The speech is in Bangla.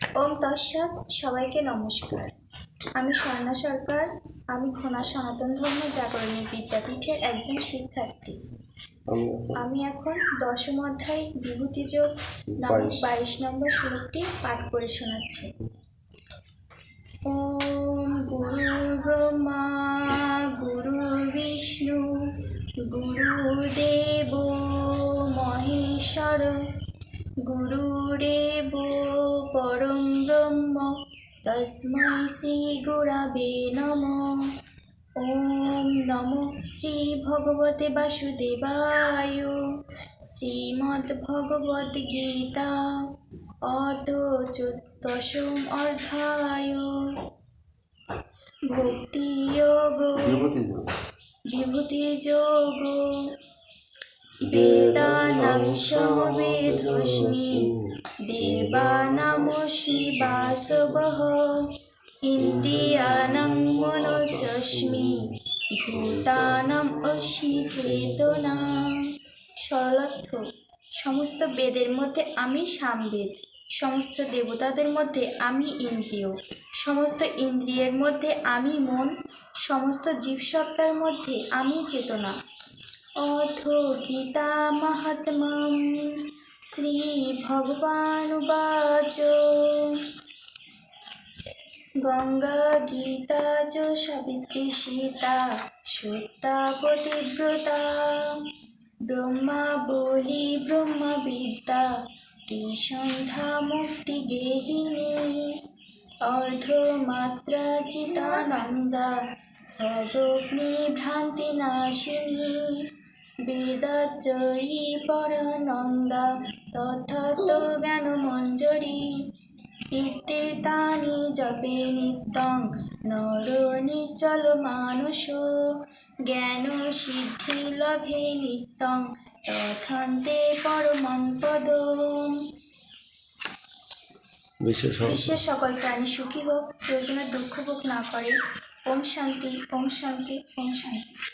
ওম তৎসৎ সবাইকে নমস্কার। আমি স্বর্ণা সরকার আমি ঘোনা সনাতন ধর্ম জাগরণী বিদ্যাপীঠের একজন শিক্ষার্থী। আমি এখন দশম অধ্যায় বিভূতিযোগ নামক বাইশ। বাইশ নম্বর শ্লোকটি পাঠ করে শোনাচ্ছি। ওম গুরু ব্রহ্মা গুরু বিষ্ণু গুরুদেব মহেশ্বর গুরুরেব পরম ব্রহ্ম তস্मै শ্রী গুরাবে নমঃ ওম নমো শ্রী ভগবতে বাসুদেবায় শ্রীমদ্ভগবদ্ গীতা অত চোদ্দশম অধ্যায় ভক্তিযোগ বিভূতি যোগ বিভূতিযোগ বেদানাং সমবেধস্মি দেবানামস্মি বাসবः ইন্দ্রিয়াণাং মনোজস্মি ভূতানাম অস্মি চেতনা সরলার্থ সমস্ত বেদের মধ্যে আমি সামবেদ সমস্ত দেবতাদের মধ্যে আমি ইন্দ্রিয়। সমস্ত ইন্দ্রিয়ের মধ্যে আমি মন। সমস্ত জীবসত্তার মধ্যে আমি চেতনা। অথ গীতা মাহাত্ম্যম শ্রী ভগবানুবাচ গঙ্গা গীতা চ সাবিত্রী সীতা সত্যা পতিব্রতা ব্রহ্মা বলি ব্রহ্মবিদ্যা সন্ধ্যা মুক্তি গেহিনী অর্ধমাত্রা চিতানন্দা ভ্রান্তি নাশিনী বেদাত্রয়ী পরানন্দা তথাত জ্ঞান মঞ্জরি। ইত্যেতানি জপে নিত্যং নর নিশ্চল মানুষ। জ্ঞান সিদ্ধি লভে নিত্যং তথান্তে পরমং বিশেষ বিশ্বের সকল প্রাণী সুখী হোক প্রয়োজনে দুঃখ ভোগ না করে। ওম শান্তি ওম শান্তি ওম শান্তি।